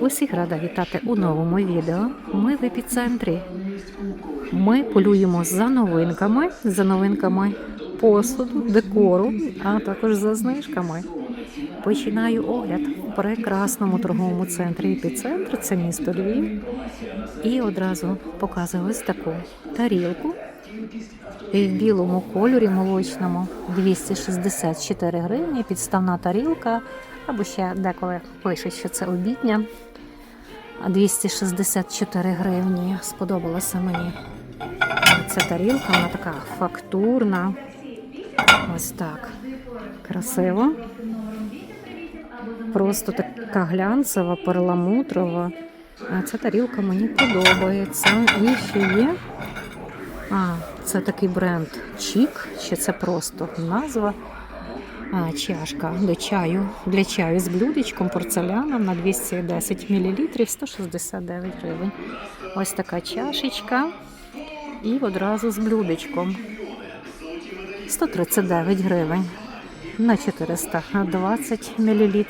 Усіх рада вітати у новому відео. Ми в епіцентрі. Ми полюємо за новинками, за новинками посуду, декору, а також за знижками. Починаю огляд в прекрасному торговому центрі епіцентр, це місто Львів. І одразу показую ось таку тарілку в білому кольорі молочному 264 гривні, підставна тарілка, або ще деколи пишуть, що це обідня. 264 гривні. Сподобалася мені ця тарілка, вона така фактурна. Ось так. Красиво. Просто така глянцева, перламутрова. А Ця тарілка мені подобається. І ще є. А, це такий бренд Чік, чи це просто назва. А, чашка до чаю. Для чаю з блюдечком порцеляном на 210 мл 169 гривень. Ось така чашечка. І одразу з блюдечком. 139 гривень на 420 мл.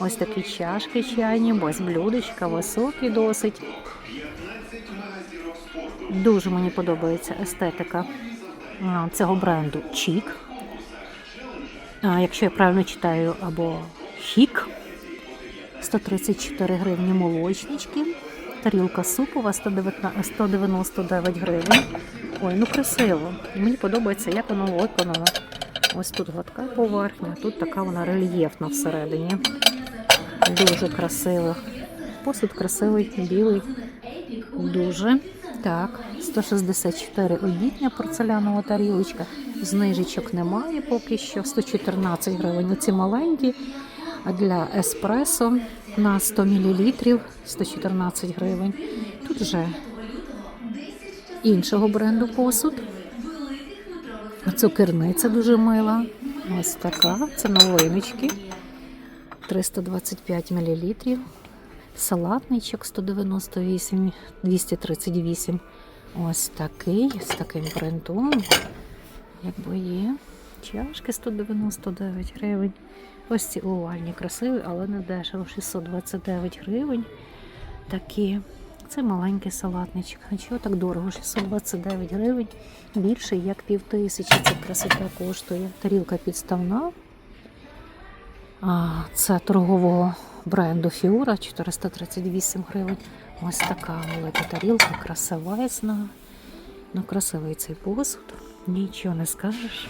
Ось такі чашки чайні, без блюдечка, високі досить. Дуже мені подобається естетика цього бренду Чік. Якщо я правильно читаю, або Хік. 134 гривні молочнички. Тарілка супова 119 199 гривень. Ой, ну красиво. Мені подобається, як воно виконано. Ось тут гладка поверхня, тут така вона рельєфна всередині. Дуже красиво. Посуд красивий, білий. Дуже. Так, 164 обідня порцелянова тарілочка. Знижечок немає поки що. 114 гривень. Оці маленькі. Для еспресо на 100 мл 114 гривень. Тут вже іншого бренду посуд. Цукерниця дуже мила. Ось така. Це новиночки. 325 мл. Салатничок 198, 238. Ось такий, з таким принтом. Якби є. Чашки 199 гривень. Ось ці овальні, красиві, але не дешево. 629 гривень. Такі. Це маленький салатничок. А чого так дорого? 629 гривень. Більше як пів тисячі. Це красота коштує. Тарілка підставна. Це торгового бренду Фіура 438 гривень. Ось така велика тарілка, красивезна. Ну, красивий цей посуд. Нічого не скажеш.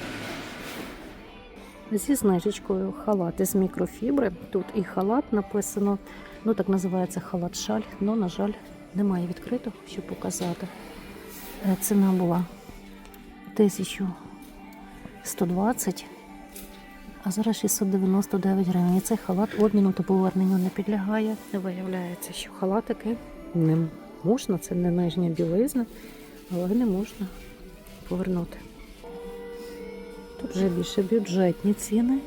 Зі знижечкою халати з мікрофібри. Тут і халат написано. Ну, так називається халат шаль. Ну, на жаль, немає відкритого, щоб показати. Е, Ціна була 1120, а зараз 699 гривень. І цей халат обміну та поверненню не підлягає. Виявляється, що халатики не можна, це не нижня білизна, але не можна повернути. Тут вже більше бюджетні ціни.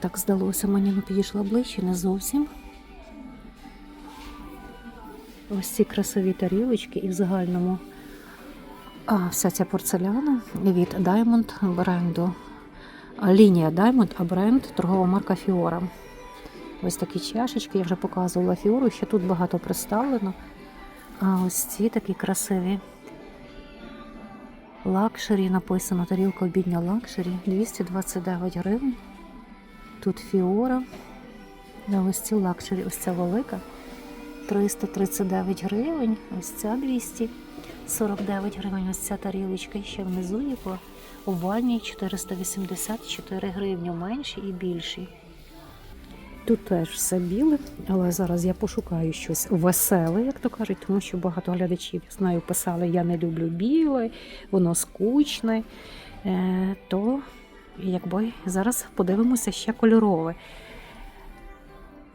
Так здалося, мені не підійшла ближче, не зовсім. Ось ці красиві тарілочки і в загальному а, вся ця порцеляна від Diamond бренду. Лінія Diamond, а бренд торгова марка Fiora. Ось такі чашечки, я вже показувала Фіору, ще тут багато представлено. А ось ці такі красиві. Лакшері написано, тарілка обідня лакшері 229 гривень. Тут фіора. А ось ці лакшері, ось ця велика. 339 гривень, ось ця 249 гривень, ось ця тарілочка. Ще внизу є по овальній 484 гривні, менші і більші. Тут теж все біле, але зараз я пошукаю щось веселе, як то кажуть, тому що багато глядачів знаю, писали, я не люблю біле, воно скучне. Е, то якби зараз подивимося ще кольорове.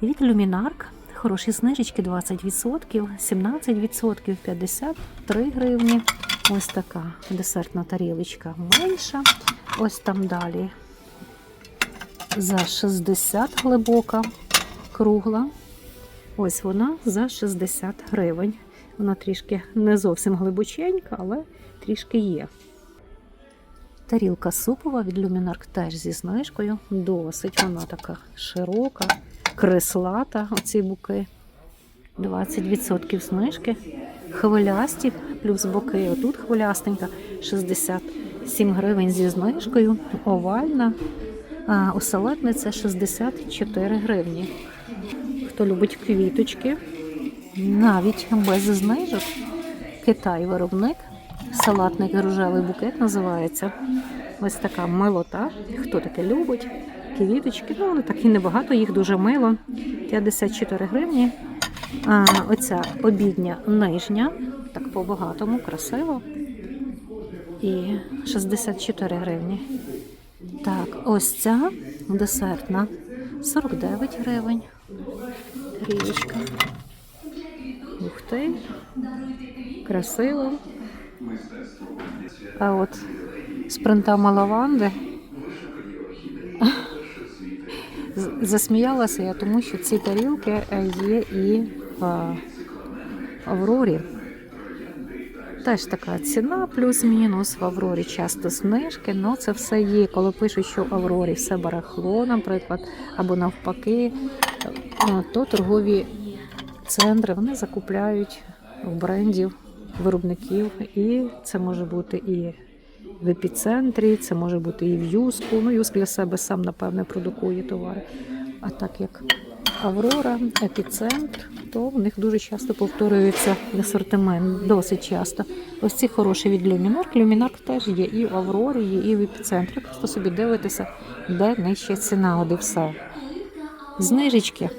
Від Люмінарк хороші знижечки 20%, 17%, 53 гривні. Ось така десертна тарілочка менша. Ось там далі за 60 глибока, кругла. Ось вона за 60 гривень. Вона трішки не зовсім глибоченька, але трішки є. Тарілка супова від Люмінарк теж зі знижкою. Досить вона така широка. Крислата, оці буки. 20% знижки. Хвилясті плюс боки. Отут хвилястенька 67 гривень зі знижкою. Овальна. А оселедниця 64 гривні. Хто любить квіточки, навіть без знижок. Китай виробник. Салатний рожевий букет називається. Ось така милота. Хто таке любить? Квіточки. Ну, вони такі небагато, їх дуже мило. 54 гривні. А, оця обідня нижня, так по-багатому, красиво. І 64 гривні. Так, ось ця десертна 49 гривень. Річка. Ух ти. Красиво. А от з принтами лаванди засміялася я, тому що ці тарілки е, є і в Аврорі. Теж така ціна, плюс-мінус. В Аврорі часто знижки, але це все є. Коли пишуть, що в Аврорі все барахло, наприклад, або навпаки, е, то торгові центри вони закупляють в брендів виробників. І це може бути і в епіцентрі, це може бути і в Юску. Ну, Юск для себе сам, напевне, продукує товари. А так як Аврора, епіцентр, то в них дуже часто повторюється асортимент, досить часто. Ось ці хороші від Люмінарк. Люмінарк теж є і в Аврорі, є, і в епіцентрі. Просто собі дивитеся, де нижча ціна, от все. Знижечки,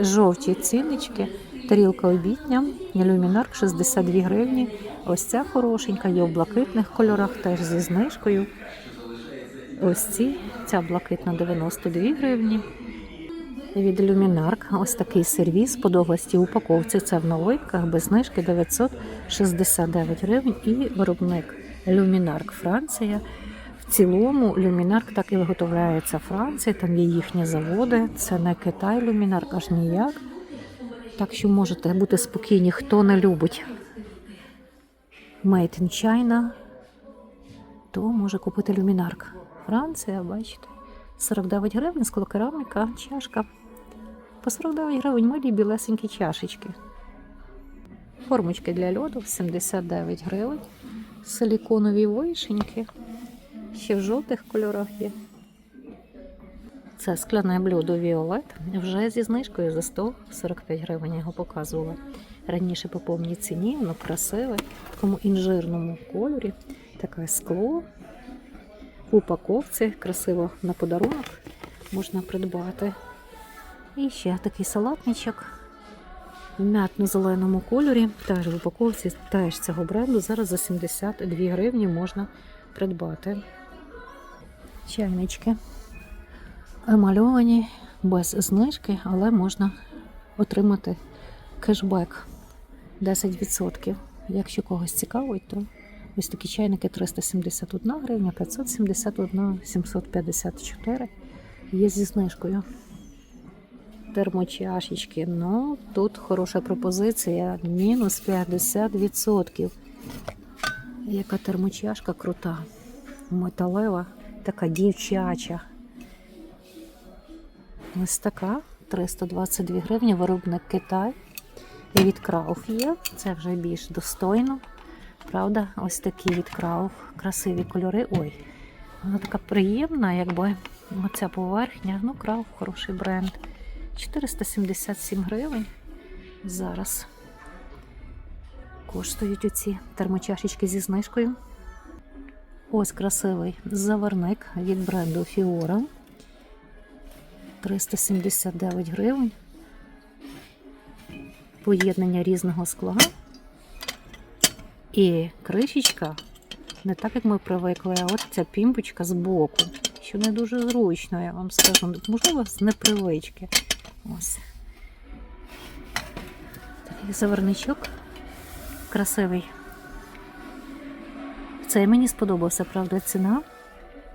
жовті ціннички, тарілка обідня, люмінарк 62 гривні. Ось ця хорошенька, є в блакитних кольорах, теж зі знижкою. Ось ці, ця блакитна 92 гривні. Від Люмінарк ось такий сервіс по довгості упаковці. Це в новинках без знижки 969 гривень. І виробник Люмінарк Франція. В цілому Люмінарк так і виготовляється Франції, там є їхні заводи. Це не Китай Люмінарк, аж ніяк. Так що можете бути спокійні, хто не любить Made in China, то може купити люмінарк. Франція, бачите, 49 гривень, склокераміка, чашка. По 49 гривень милі білесенькі чашечки. Формочки для льоду 79 гривень. Силіконові вишеньки. Ще в жовтих кольорах є. Це скляне блюдо Віолет вже зі знижкою за 145 гривень його показувала. Раніше по повній ціні, воно красиве, в такому інжирному кольорі. Таке скло в упаковці, красиво на подарунок можна придбати. І ще такий салатничок в м'ятно-зеленому кольорі, теж в упаковці теж цього бренду. Зараз за 72 гривні можна придбати. Чайнички емальовані без знижки, але можна отримати кешбек 10%. Якщо когось цікавить, то ось такі чайники 371 гривня, 571, 754 є зі знижкою. Термочашечки. Ну, тут хороша пропозиція. Мінус 50%. Яка термочашка крута. Металева, така дівчача. Ось така 322 гривні, виробник Китай. І від Крауф є. Це вже більш достойно. Правда, ось такі від Крауф. Красиві кольори. Ой, вона така приємна, якби оця поверхня. Ну, Крауф хороший бренд. 477 гривень. Зараз коштують оці термочашечки зі знижкою. Ось красивий заварник від бренду Fiora. 379 гривень. Поєднання різного скла. І кришечка не так, як ми привикли, а от ця пімпочка з боку, що не дуже зручно, я вам скажу. Можливо, з непривички. Ось. Такий заверничок красивий. Цей мені сподобався, правда, ціна.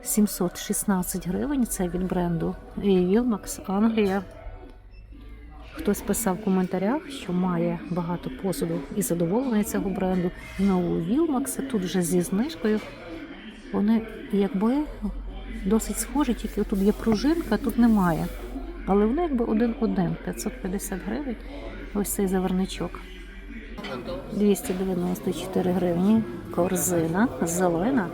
716 гривень. Це від бренду Wilmax Англія. Хтось писав в коментарях, що має багато посуду і задоволений цього бренду. Знову Wilmax, тут вже зі знижкою. Вони якби досить схожі, тільки тут є пружинка, тут немає. Але воно якби один-один, 550 гривень. Ось цей заверничок. 294 гривні. Корзина зелена.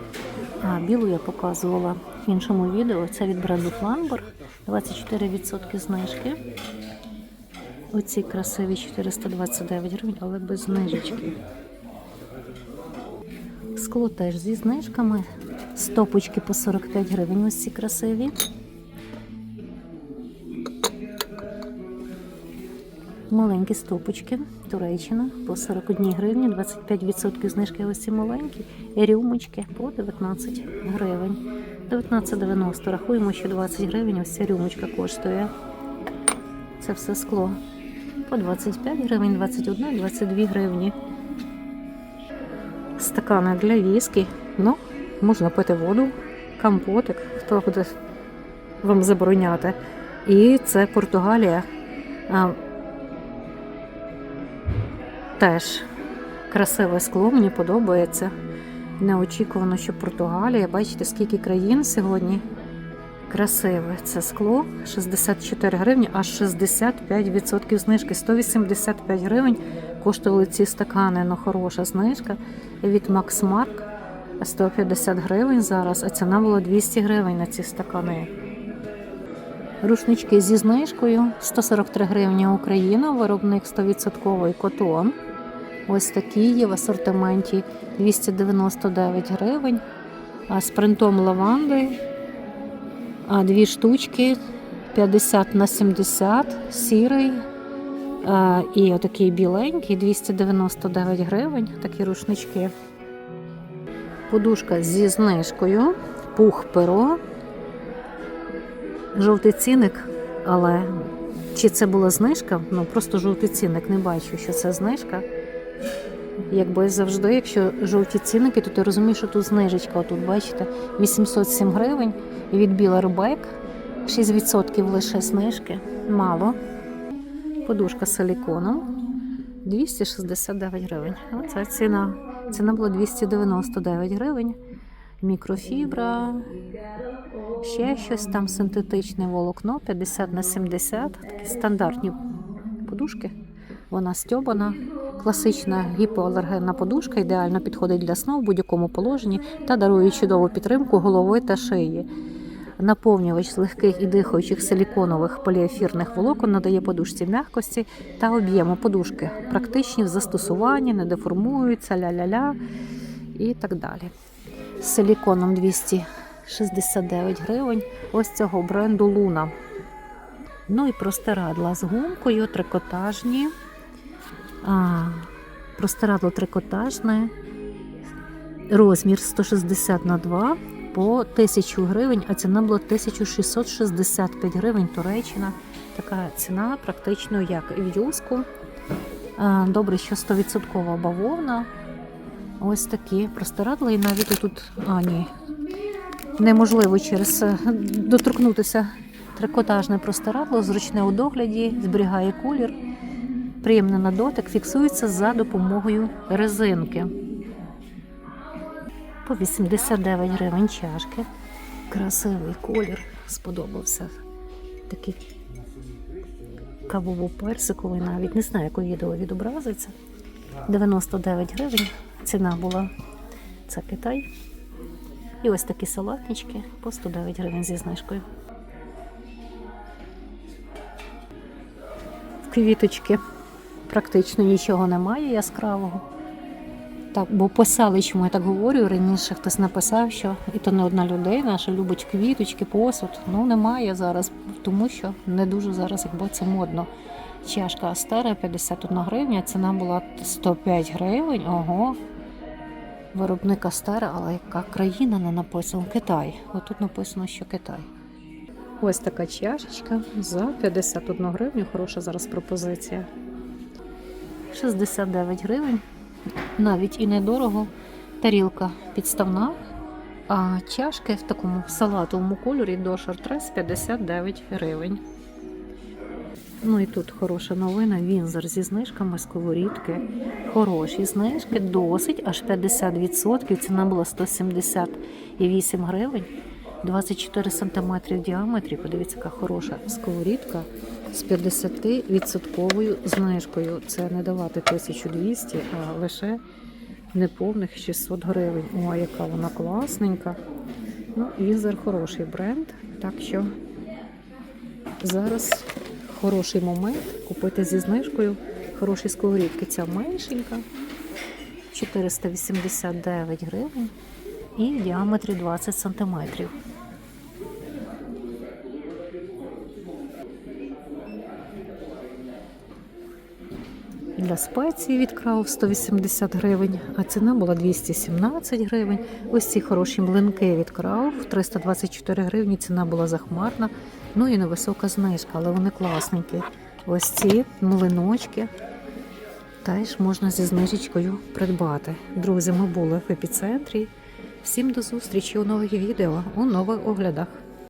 А білу я показувала в іншому відео. Це від бренду Фламбер. 24% знижки. Оці красиві 429 гривень, але без знижечки. Скло теж зі знижками. Стопочки по 45 гривень. Ось ці красиві. Маленькі стопочки, Туреччина по 41 гривні, 25% знижки ось ці маленькі. І рюмочки по 19 гривень. 19,90. Рахуємо, що 20 гривень ось ця рюмочка коштує. Це все скло. По 25 гривень, 21, 22 гривні. Стакани для віскі. Ну, можна пити воду, компотик, хто буде вам забороняти. І це Португалія. Теж красиве скло, мені подобається. Неочікувано, що Португалія. Бачите, скільки країн сьогодні. Красиве це скло 64 гривні, аж 65% знижки. 185 гривень коштували ці стакани. Ну, хороша знижка. Від Mark 150 гривень зараз, а ціна була 200 гривень на ці стакани. Рушнички зі знижкою 143 гривні Україна, виробник 100% котон. Ось такі є в асортименті 299 гривень. А з принтом лаванди а дві штучки 50 на 70, сірий а, і отакий біленький 299 гривень. Такі рушнички. Подушка зі знижкою, пух перо, жовтий ціник, але чи це була знижка? Ну просто жовтий ціник, не бачу, що це знижка. Якби завжди, якщо жовті цінники, то ти розумієш, що тут знижечка. Тут бачите, 807 гривень від Біларбек, 6% лише знижки. Мало. Подушка з силіконом 269 гривень. Оце ціна. Ціна була 299 гривень. Мікрофібра, ще щось там синтетичне волокно 50 на 70. Такі стандартні подушки. Вона стьобана. Класична гіпоалергенна подушка ідеально підходить для сну в будь-якому положенні та дарує чудову підтримку голови та шиї. Наповнювач легких і дихаючих силіконових поліефірних волокон надає подушці м'якості та об'єму подушки. Практичні в застосуванні, не деформуються, ля-ля-ля і так далі. З силіконом 269 гривень. Ось цього бренду Луна. Ну і простирадла з гумкою, трикотажні. А, простирадло трикотажне, розмір 160 на 2 по 1000 гривень, а ціна була 1665 гривень. Туреччина. Така ціна практично як і в юску. Добре, що 100% бавовна. Ось такі простирадла, і навіть тут, а ні, неможливо через е, доторкнутися трикотажне простирадло, зручне у догляді, зберігає колір приємний на дотик, фіксується за допомогою резинки. По 89 гривень чашки. Красивий колір. Сподобався. Такий кавово-персиковий навіть. Не знаю, яке відео відобразиться. 99 гривень. Ціна була це Китай. І ось такі салатнички по 109 гривень зі знижкою. Квіточки практично нічого немає яскравого. Так, бо писали, чому я так говорю, раніше хтось написав, що і то не одна людина, що любить квіточки, посуд. Ну немає зараз, тому що не дуже зараз, якби це модно. Чашка Астера 51 гривня, ціна була 105 гривень. Ого. Виробник Астера, але яка країна не написано? Китай. Отут написано, що Китай. Ось така чашечка за 51 гривню. Хороша зараз пропозиція. 69 гривень. Навіть і недорого. Тарілка підставна, а чашки в такому салатовому кольорі до шартрес 59 гривень. Ну і тут хороша новина. Вінзор зі знижками сковорідки. Хороші знижки, досить, аж 50%. Ціна була 178 гривень. 24 см в діаметрі. Подивіться, яка хороша сковорідка з 50% знижкою. Це не давати 1200, а лише неповних 600 гривень. О, яка вона класненька. Ну, Візер хороший бренд, так що зараз хороший момент купити зі знижкою хороші сковорідки. Ця меншенька 489 гривень і в діаметрі 20 сантиметрів. Для спеції від крав 180 гривень, а ціна була 217 гривень. Ось ці хороші млинки від крав 324 гривні. Ціна була захмарна. Ну і невисока знижка, але вони класненькі. Ось ці млиночки теж можна зі знижечкою придбати. Друзі, ми були в епіцентрі. Всім до зустрічі у нових відео, у нових оглядах.